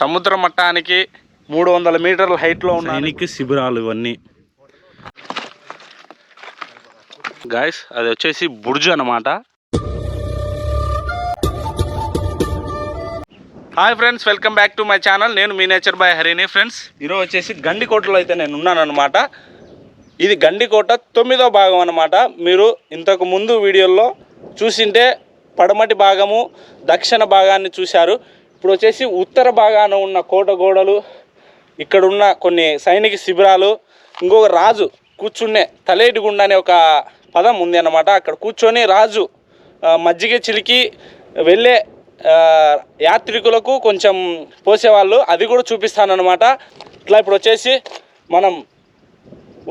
సముద్ర మట్టానికి మూడు వందల మీటర్ల హైట్లో ఉన్న సైనిక శిబిరాలు ఇవన్నీ. గాయస్ అది వచ్చేసి బుర్జ్ అన్నమాట. Hi friends welcome back to my channel నేను మీ నేచర్ బాయ్ హరిని ఫ్రెండ్స్ ఈరోజు వచ్చేసి గండికోటలో అయితే నేను ఉన్నాను అనమాట ఇది గండికోట తొమ్మిదో భాగం అన్నమాట. మీరు ఇంతకు ముందు వీడియోల్లో చూసింటే పడమటి భాగము దక్షిణ భాగాన్ని చూశారు. ఇప్పుడు వచ్చేసి ఉత్తర భాగాన ఉన్న కోట గోడలు ఇక్కడున్న కొన్ని సైనిక శిబిరాలు ఇంకొక రాజు కూర్చునే తలేటిగుండ అనే ఒక పదం ఉంది అన్నమాట. అక్కడ కూర్చొని రాజు మజ్జిగ చిలికి వెళ్ళే యాత్రికులకు కొంచెం పోసేవాళ్ళు. అది కూడా చూపిస్తానమాట ఇట్లా ఇప్పుడు వచ్చేసి మనం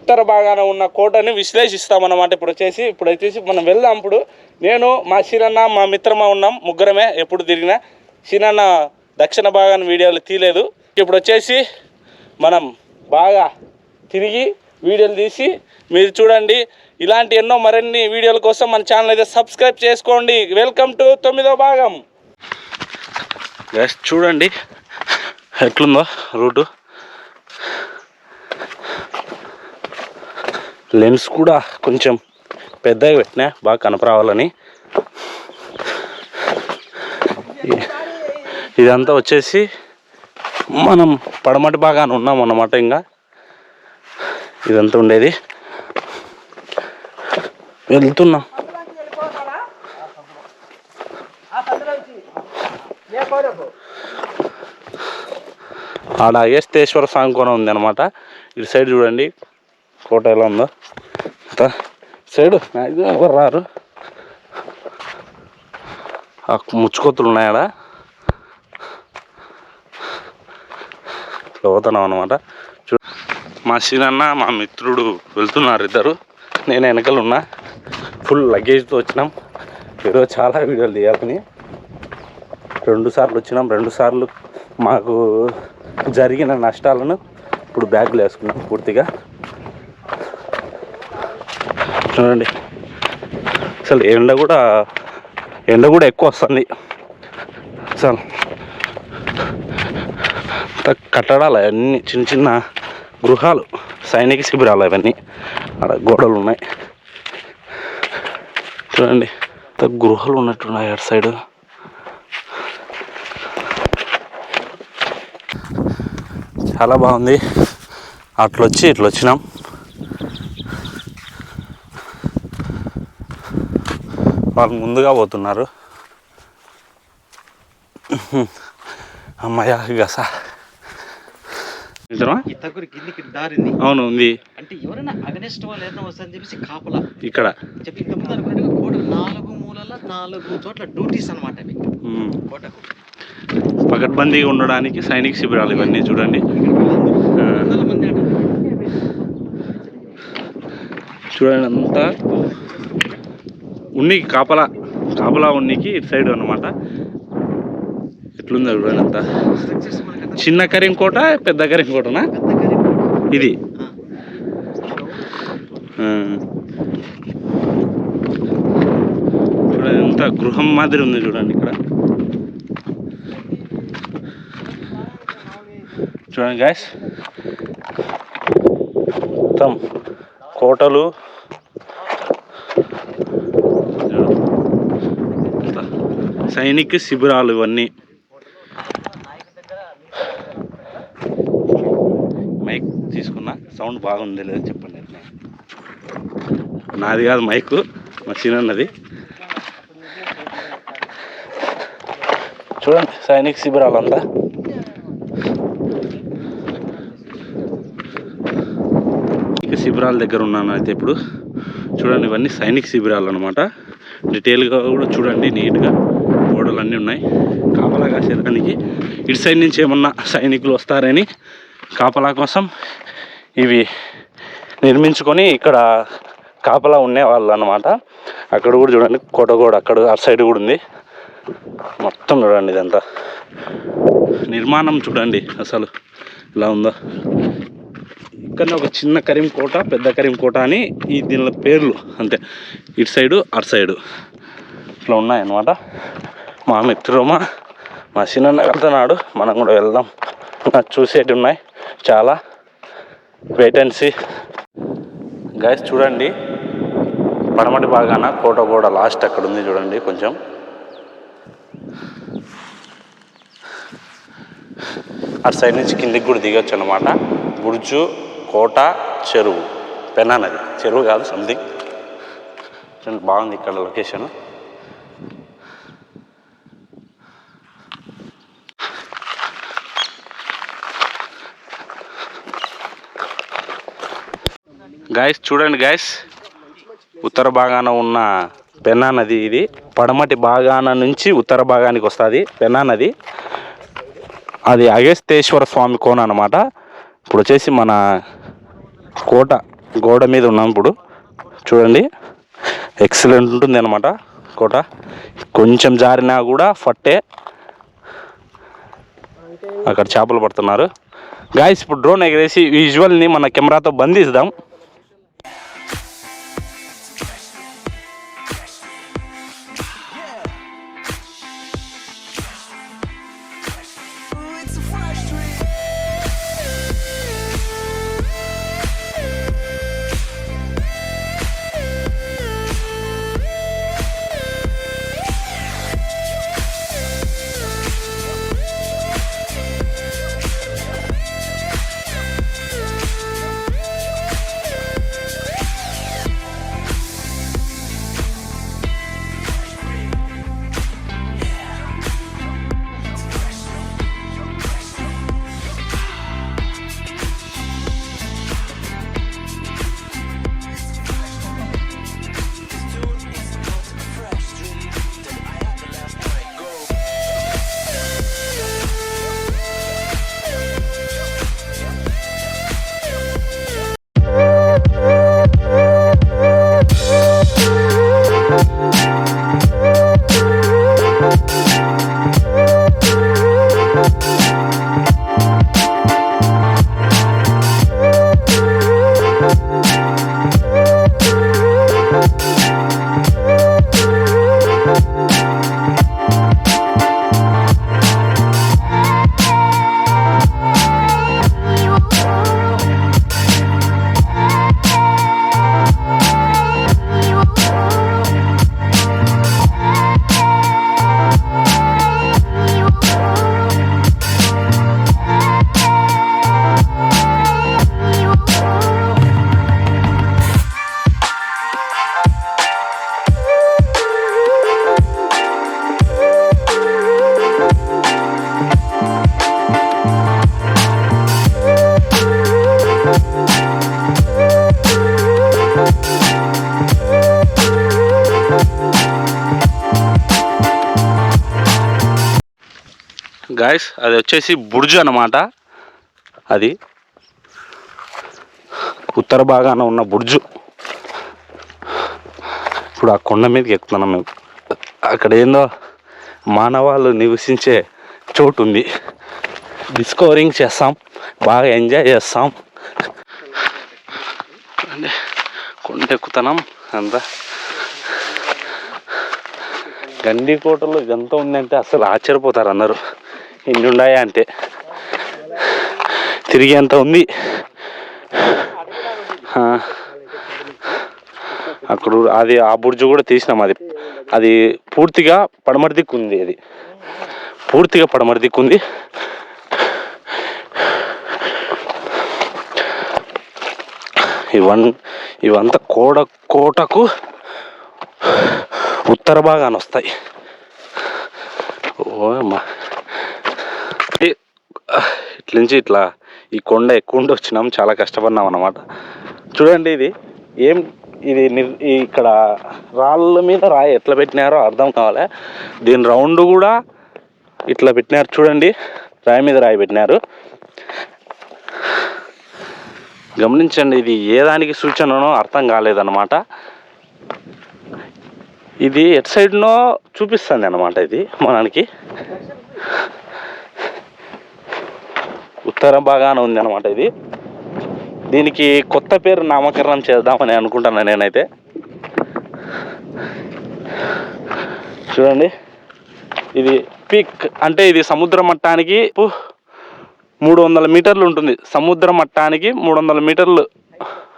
ఉత్తర భాగాన ఉన్న కోటని విశ్లేషిస్తామన్నమాట ఇప్పుడు వచ్చేసి. ఇప్పుడు వచ్చేసి మనం వెళ్దాం ఇప్పుడు. నేను మా సీనన్న మా మిత్రమా ఉన్నాం. ముగ్గురమే ఎప్పుడు తిరిగినా. సీనన్న దక్షిణ భాగాన్ని వీడియోలు తీయలేదు. ఇప్పుడు వచ్చేసి మనం బాగా తిరిగి వీడియోలు తీసి మీరు చూడండి. ఇలాంటి ఎన్నో మరిన్ని వీడియోల కోసం మన ఛానల్ అయితే సబ్స్క్రైబ్ చేసుకోండి. వెల్కమ్ టు తొమ్మిదో భాగం. చూడండి. ఎట్లుందో రూటు. లెన్స్ కూడా కొంచెం పెద్దగా పెట్టినా బాగా కనపరావాలని. ఇదంతా వచ్చేసి మనం పడమటి భాగాన ఉన్నాం అన్నమాట ఇంకా. ఇదంతా ఉండేది. వెళ్తున్నాం. ఆడ అగస్తేశ్వర స్వామి కోన ఉంది అనమాట ఇటు సైడ్ చూడండి. కోట ఎలా ఉందో. సైడు ఎవరు రారు. ఆ ముచ్చుకొత్తులు ఉన్నాయాడ ఇట్లా పోతున్నాం అనమాట చూ మా సీనన్న మా మిత్రుడు వెళ్తున్నారు ఇద్దరు. నేను వెనకలు ఉన్నా. ఫుల్ లగేజ్తో వచ్చినాం. ఈరోజు చాలా వీడియోలు తీయాలని రెండు సార్లు వచ్చినాం. రెండు సార్లు మాకు జరిగిన నష్టాలను ఇప్పుడు బ్యాగులు వేసుకున్నాం పూర్తిగా. చూడండి. అసలు ఎండ కూడా ఎండ కూడా ఎక్కువ వస్తుంది. అసలు అంతా కట్టడాలు అన్నీ చిన్న చిన్న గృహాలు సైనిక శిబిరాలు అవన్నీ. అక్కడ గోడలు ఉన్నాయి. చూడండి అంత గృహాలు ఉన్నట్టున్నాయి అటు సైడ్. చాలా బాగుంది. అట్లొచ్చి ఇట్లా వచ్చినాం వాళ్ళు ముందుగా పోతున్నారు. అమ్మయ్య గస నిజమా? ఈ తగురు కిందికి దారింది. అవును ఉంది. అంటే ఎవరైనా అగనెస్ట్ వాళ్ళు ఏదైనా వస్తారని చెప్పేసి కాపలా. ఇక్కడ. చెప్పి ఇంతకుముందు అనుకున్నట్టుగా కోట నాలుగు మూలల నాలుగు చోట్ల డ్యూటీస్ అనమాట అవి. కోటకు. పకడ్బందీగా ఉండడానికి సైనిక శిబిరాలు ఇవన్నీ చూడండి. చూడండి అంతా. ఉన్ని కాపలా కాపలా ఉన్నికి ఇటు సైడ్ అన్నమాట. ఎట్లుందో చూడండి అంతా? చిన్న కరీం కోట పెద్ద కరీం కోటనా ఇది చూడండి ఎంత గృహం మాదిరి ఉంది చూడండి ఇక్కడ. చూడండి గ్యాస్ మొత్తం కోటలు. సైనిక శిబిరాలు ఇవన్నీ మైక్ తీసుకున్నా సౌండ్ బాగుంది లేదని చెప్పండి నాది కాదు మైక్ మా అన్నది చూడండి సైనిక శిబిరాలంతా. ఇక శిబిరాల దగ్గర ఉన్నాను అయితే ఇప్పుడు. చూడండి ఇవన్నీ సైనిక శిబిరాలు అనమాట డీటెయిల్గా కూడా చూడండి నీట్గా గోడలు అన్నీ ఉన్నాయి. కాపలా కాసేదానికి ఇటు సైడ్ నుంచి ఏమన్నా సైనికులు వస్తారని కాపలా కోసం ఇవి నిర్మించుకొని ఇక్కడ కాపలా ఉండేవాళ్ళు అనమాట అక్కడ కూడా చూడండి కోట కూడా అక్కడ అటు సైడ్ కూడా ఉంది. మొత్తం చూడండి ఇదంతా. నిర్మాణం చూడండి అసలు ఇలా ఉందా. ఇక్కడ ఒక చిన్న కరీం కోట పెద్ద కరీం కోట అని ఈ దీనిలో పేర్లు అంతే. ఇటు సైడు అటు సైడు. ఇట్లా ఉన్నాయన్నమాట. మా మిత్రుమా మా చిన్న వెళ్తున్నాడు మనం కూడా వెళ్దాం. నాకు చూసేటి ఉన్నాయి. చాలా. వెయిట్ అండ్ గైస్ చూడండి. పడమటి భాగాన కోట కూడా లాస్ట్ అక్కడ ఉంది చూడండి కొంచెం. అటు సైడ్ నుంచి కిందికి కూడా దిగొచ్చు అనమాట బుర్జు కోట చెరువు. పెన్నా నది చెరువు కాదు సంథింగ్ బాగుంది ఇక్కడ లొకేషన్ గాయస్ చూడండి గాయస్ ఉత్తర భాగాన ఉన్న పెన్నా నది ఇది. పడమటి భాగాన నుంచి ఉత్తర భాగానికి వస్తుంది పెన్నా నది. అది అగస్తేశ్వర స్వామి కోన అనమాట ఇప్పుడు వచ్చేసి మన కోట గోడ మీద ఉన్నాం ఇప్పుడు. చూడండి. ఎక్సలెంట్ ఉంటుంది అనమాట కోట. కొంచెం జారినా కూడా ఫట్టే. అక్కడ చేపలు పడుతున్నారు. గాయస్ ఇప్పుడు డ్రోన్ ఎగరేసి విజువల్ని మన కెమెరాతో బంధిస్తాం గాయస్ అది వచ్చేసి బుర్జు అనమాట అది. ఉత్తర భాగాన ఉన్న బుర్జు. ఇప్పుడు ఆ కొండ మీదకి ఎక్కుతున్నాం మేము. అక్కడ ఏందో మానవాళ్ళు నివసించే చోటు ఉంది. డిస్కవరింగ్ చేస్తాం. బాగా ఎంజాయ్ చేస్తాం. అంటే కొండ ఎక్కుతున్నాం. అంతా. గండికోటలో ఎంత ఉందంటే అసలు ఆశ్చర్యపోతారు అన్నారు ఇన్ని ఉన్నాయా అంటే. తిరిగి ఎంత ఉంది. అక్కడ అది ఆ బుర్జు కూడా తీసినాం అది. అది పూర్తిగా పడమరి దిక్కు ఉంది అది. పూర్తిగా పడమటి దిక్కు ఉంది. ఇవన్ ఇవంతా కోడ కోటకు ఉత్తర భాగాన వస్తాయి. ఓ అమ్మా ఇట్ల నుంచి ఇట్లా ఈ కొండ ఎక్కుండి వచ్చినాం చాలా కష్టపడినాం అన్నమాట. చూడండి ఇది ఏం ఇది నిర్- ఇక్కడ రాళ్ళ మీద రాయి ఎట్లా పెట్టినారో అర్థం కావాలి. దీని రౌండ్ కూడా ఇట్లా పెట్టినారు చూడండి రాయి మీద రాయి పెట్టినారు. గమనించండి ఇది ఏ దానికి సూచననో అర్థం కాలేదన్నమాట. ఇది ఎట్ సైడ్నో చూపిస్తుంది అనమాట ఇది మనకి. ఉత్తర భాగాన ఉంది అనమాట ఇది. దీనికి కొత్త పేరు నామకరణం చేద్దామని అనుకుంటున్నాను నేనైతే. చూడండి. ఇది పీక్ అంటే ఇది సముద్ర మట్టానికి మూడు వందల మీటర్లు ఉంటుంది. సముద్ర మట్టానికి మూడు వందల మీటర్లు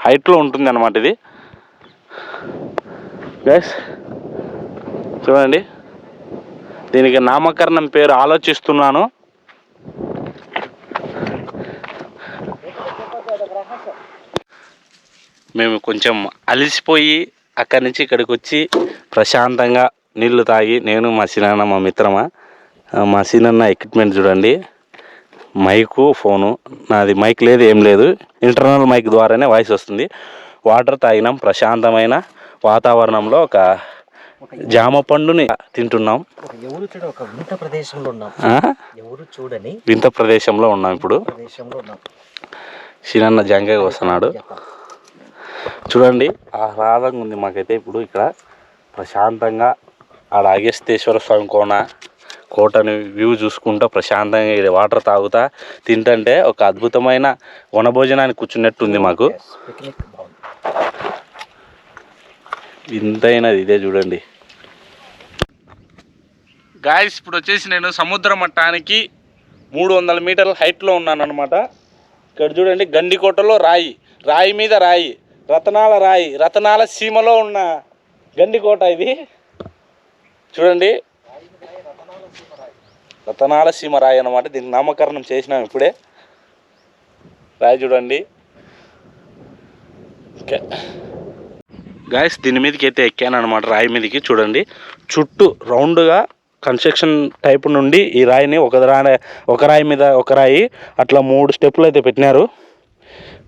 హైట్లో ఉంటుంది అనమాట ఇది. గైస్ చూడండి. దీనికి నామకరణం పేరు ఆలోచిస్తున్నాను. మేము కొంచెం అలసిపోయి అక్కడి నుంచి ఇక్కడికి వచ్చి ప్రశాంతంగా నీళ్ళు తాగి నేను మా సినాన్న మా మిత్రమా మా సినన్న ఎక్విప్మెంట్ చూడండి. మైకు ఫోను నాది మైక్ లేదు ఏం లేదు. ఇంటర్నల్ మైక్ ద్వారానే వాయిస్ వస్తుంది. వాటర్ తాగినాం ప్రశాంతమైన వాతావరణంలో ఒక జామ పండుని తింటున్నాం. ఎవరు చూడ ఒక వింత ప్రదేశంలో ఉన్నాం? ఎవరు చూడని వింత ప్రదేశంలో ఉన్నాం ఇప్పుడు. ప్రదేశంలో ఉన్నాం. సినన్న జంగగా వస్తున్నాడు చూడండి ఆహ్లాదంగా ఉంది మాకైతే ఇప్పుడు ఇక్కడ. ప్రశాంతంగా ఆడ అగస్తేశ్వర స్వామి కోన కోటని వ్యూ చూసుకుంటా ప్రశాంతంగా ఈడ వాటర్ తాగుతా తింటుంటే ఒక అద్భుతమైన వనభోజనానికి కూర్చున్నట్టు ఉంది మాకు పిక్నిక్ బాగుంది. వింతైనది ఇదే చూడండి. గాయస్ ఇప్పుడు వచ్చేసి నేను సముద్ర మట్టానికి మూడు వందల మీటర్ల హైట్లో ఉన్నాను అనమాట ఇక్కడ చూడండి గండికోటలో రాయి రాయి మీద రాయి రతనాల రాయి రతనాల సీమలో ఉన్న గండికోట ఇది. చూడండి రతనాల సీమ రాయి అనమాట దీనికి నామకరణం చేసినాం ఇప్పుడే. రాయి చూడండి. గాయస్ దీని మీదకి అయితే ఎక్కాను అనమాట రాయి మీదకి. చూడండి చుట్టూ రౌండ్గా కన్స్ట్రక్షన్ టైప్ నుండి ఈ రాయిని ఒక రాయి ఒక రాయి మీద ఒక రాయి అట్లా మూడు స్టెప్పులు అయితే పెట్టినారు.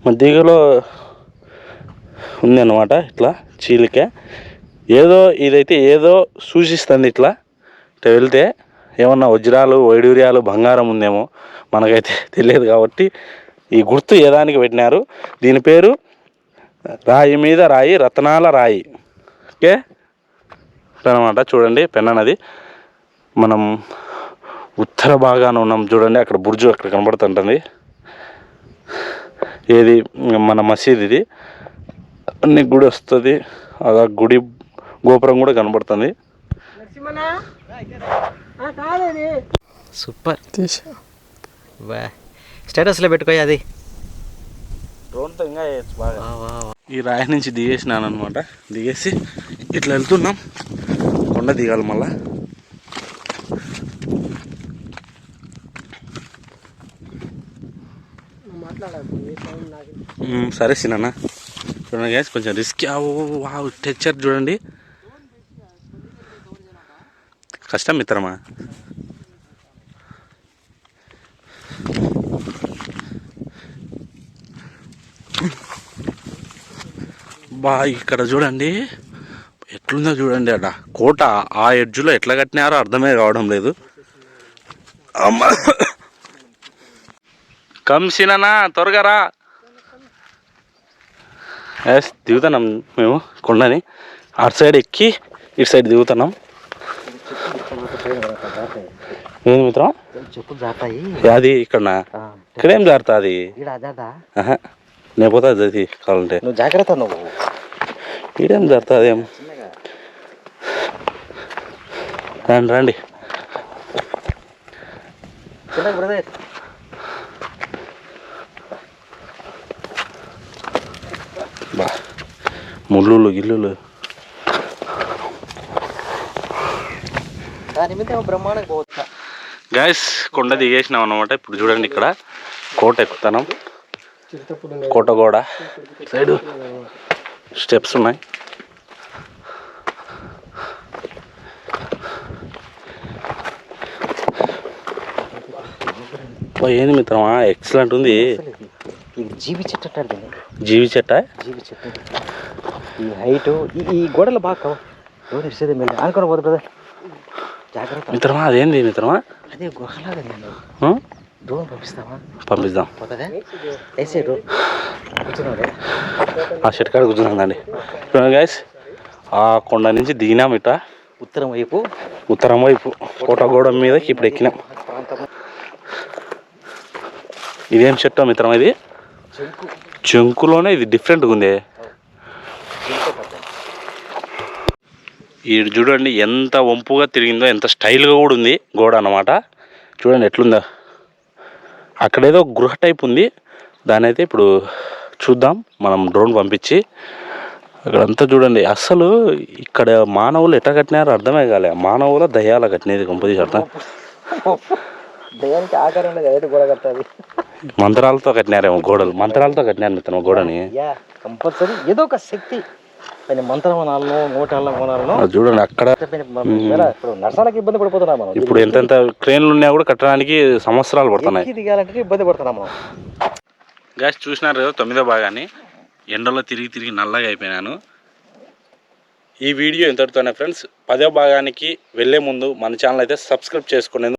మధ్యలో ఉంది అనమాట ఇట్లా చీలిక. ఏదో ఇదైతే ఏదో సూచిస్తుంది ఇట్లా. ఇట్లా వెళ్తే ఏమన్నా వజ్రాలు వైడూర్యాలు బంగారం ఉందేమో మనకైతే తెలియదు కాబట్టి ఈ గుర్తు ఏదానికి పెట్టినారు? దీని పేరు రాయి మీద రాయి రత్నాల రాయి. ఓకే? అనమాట చూడండి పెన్ననది మనం ఉత్తర భాగాన ఉన్నాం చూడండి అక్కడ బుర్జు అక్కడ కనబడుతుంటుంది. ఏది? మన మసీద్ ఇది. అన్ని గుడి వస్తుంది. అలా గుడి గోపురం కూడా కనబడుతుంది. సూపర్. వా. స్టేటస్లో పెట్టుకోయి అది. డ్రోన్తో ఇంకా. ఈ రాయి నుంచి దిగేసినాను అనమాట దిగేసి ఇట్లా వెళ్తున్నాం. కొండ దిగాలి మళ్ళా మ్మ్, సరే సినా చూడండి గ్యాస్ కొంచెం రిస్క్ వావ్ టెక్చర్ చూడండి. కష్టం మిత్రమా? బా ఇక్కడ చూడండి. ఎట్లుందో చూడండి అట కోట ఆ ఎడ్జ్లో ఎట్లా కట్టినారో అర్థమే కావడం లేదు. అమ్మ. కంసిననా త్వరగా రా. ఎస్ దిగుతున్నాం మేము కొండని. అటు సైడ్ ఎక్కి ఇటు సైడ్ దిగుతున్నాం. ఏంది మిత్రం? చెప్పులు అది ఇక్కడ ఇక్కడేం జారుతుంది? ఈడ అదా నేను పోతా అది కావాలంటే. నువ్వు జాగ్రత్త నువ్వు. జరుగుతుంది ఏం చిన్నగా రండి రండి చిన్నగా బ్రదర్ బా ముళ్ళులు గిల్లులు గాయస్ కొండ దిగేసినాం అనమాట ఇప్పుడు చూడండి ఇక్కడ. కోట ఎక్కుతాం కోట గోడ. సైడ్ స్టెప్స్ ఉన్నాయి. ఏంది మిత్రమా? ఎక్సలెంట్ ఉంది. జీవి చెట్టు జీవి చెట్ట? జీవి చెట్టు. ఈ హైట్ ఈ గోడలు బాగా కవ రోడ్ ఇస్తే మెల్లి అనుకుని పోదు బ్రదర్ జాగ్రత్త. మిత్రమా అదేంది మిత్రమా? అదే గుహలాగా నేను. ఆ? డ్రోన్ పంపిస్తావా? పంపిద్దాం. పోతుందా? వేసే డ్రోన్ కూర్చున్నాడే ఆ షెట్ కాడ కూర్చుందండి చూడండి గాయస్ ఆ కొండ నుంచి దిగినాం ఇట. ఉత్తరం వైపు. ఉత్తరం వైపు. కోటగూడ మీదకి ఇప్పుడు ఎక్కినాం. ఇదేం చెట్టు మిత్రం ఇది? చెంకు. చెంకులోనే ఇది డిఫరెంట్గా ఉంది. ఈ చూడండి ఎంత వంపుగా తిరిగిందో ఎంత స్టైల్గా కూడా ఉంది గోడ అన్నమాట. చూడండి ఎట్లుందో. అక్కడేదో గృహ టైప్ ఉంది. దాని అయితే ఇప్పుడు చూద్దాం. మనం డ్రోన్ పంపించి అక్కడంతా చూడండి. అసలు ఇక్కడ మానవులు ఎట్లా కట్టినారో అర్థమే కాలే. మానవుల దయ్యాల కట్టినది కంపది అర్థం ఆకారం గోడ కట్టాలి? మంత్రాలతో కట్టినారేమో గోడలు. మంత్రాలతో కట్టినారు మిత్రం గోడని? కంపల్సరీ. ఏదో ఒక శక్తి. చూడండి అక్కడ ఇబ్బంది పడిపోతున్నాం మనం. ఇప్పుడు ఎంతెంత క్రేన్లు ఉన్నా కూడా కట్టడానికి సంవత్సరాలు పడుతున్నాయి. దిగాలంటే ఇబ్బంది పడుతున్నాం మనం. గ్యాస్ చూసినారు కదా తొమ్మిదో భాగాన్ని. ఎండలో తిరిగి తిరిగి నల్లగా అయిపోయినాను. ఈ వీడియో ఇంతటితోనే ఫ్రెండ్స్. పదో భాగానికి వెళ్ళే ముందు మన ఛానల్ అయితే సబ్స్క్రైబ్ చేసుకునేందుకు